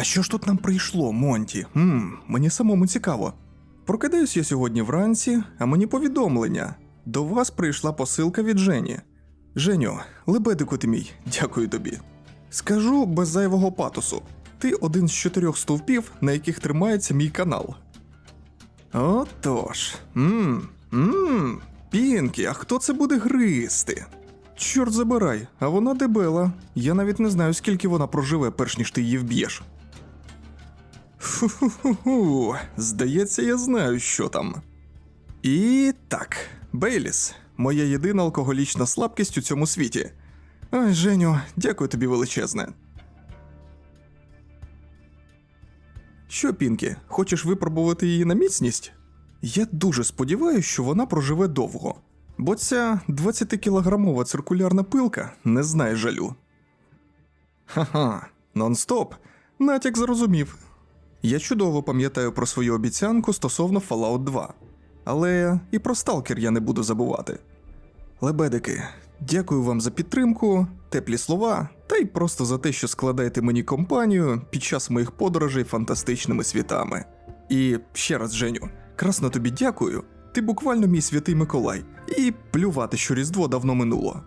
А що ж тут нам прийшло, Монті? Мм, мені самому цікаво. Прокидаюсь я сьогодні вранці, а мені повідомлення. До вас прийшла посилка від Жені. Женю, лебедику ти мій, дякую тобі. Скажу без зайвого патосу. Ти один з чотирьох стовпів, на яких тримається мій канал. Отож. Мм, мм, Пінкі, а хто це буде гризти? Чорт забирай, а вона дебела. Я навіть не знаю, скільки вона проживе, перш ніж ти її вб'єш. Фу-фу-фу-фу, здається, я знаю, що там. І так, Бейліс, моя єдина алкоголічна слабкість у цьому світі. Ой, Женю, дякую тобі величезне. Що, Пінкі, хочеш випробувати її на міцність? Я дуже сподіваюся, що вона проживе довго, бо ця 20-кілограмова циркулярна пилка не знає жалю. Ха-ха, нон-стоп. Натяк зрозумів. Я чудово пам'ятаю про свою обіцянку стосовно Fallout 2, але і про Сталкер я не буду забувати. Лебедики, дякую вам за підтримку, теплі слова, та й просто за те, що складаєте мені компанію під час моїх подорожей фантастичними світами. І ще раз, Женю, красно тобі дякую. Ти буквально мій святий Миколай, і плювати, що Різдво давно минуло.